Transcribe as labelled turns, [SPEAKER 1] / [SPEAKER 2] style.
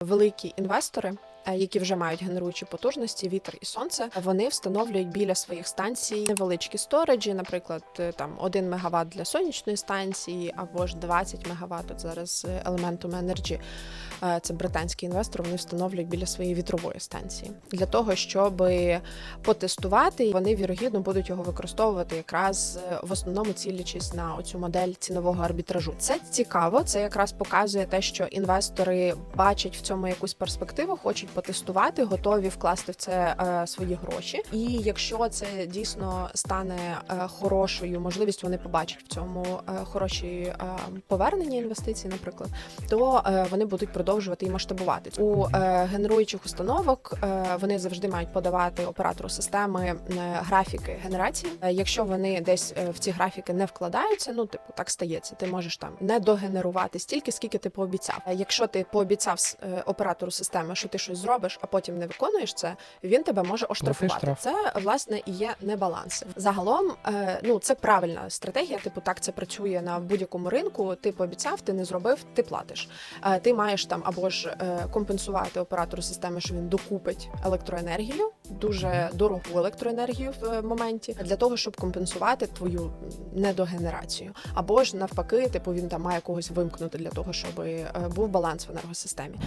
[SPEAKER 1] Великі інвестори, які вже мають генеруючі потужності, вітер і сонце, вони встановлюють біля своїх станцій невеличкі сториджі, наприклад, е, там 1 МВт для сонячної станції або ж 20 МВт. От зараз е, Elementum Energy, е, це британський інвестор, вони встановлюють біля своєї вітрової станції для того, щоб потестувати. Вони вірогідно будуть його використовувати якраз е, в основному цілячись на оцю модель цінового арбітражу. Це цікаво. Це якраз показує те, що інвестори бачать в цьому якусь перспективу, хочуть потестувати, готові вкласти в це е, свої гроші. І якщо це дійсно стане е, хорошою можливістю, вони побачать в цьому е, хороші повернення інвестицій, наприклад, то вони будуть продовжувати і масштабувати у генеруючих установок. Вони завжди мають подавати оператору системи графіки генерації. Якщо вони десь в ці графіки не вкладаються, ну типу так стається. Ти можеш там не догенерувати стільки, скільки ти пообіцяв. Якщо ти пообіцяв оператору системи, що ти щось зробиш, а потім не виконуєш це, він тебе може оштрафувати.
[SPEAKER 2] штраф.
[SPEAKER 1] Це власне і є небаланси. Загалом, е, ну це правильна стратегія. Типу, так це працює на будь-якому ринку. Ти пообіцяв, ти не зробив, ти платиш. Е, Ти маєш там або ж е, компенсувати оператору системи, що він докупить електроенергію, дуже дорогу електроенергію в моменті для того, щоб компенсувати твою недогенерацію, або ж навпаки, типу він там має когось вимкнути для того, щоб був баланс в енергосистемі.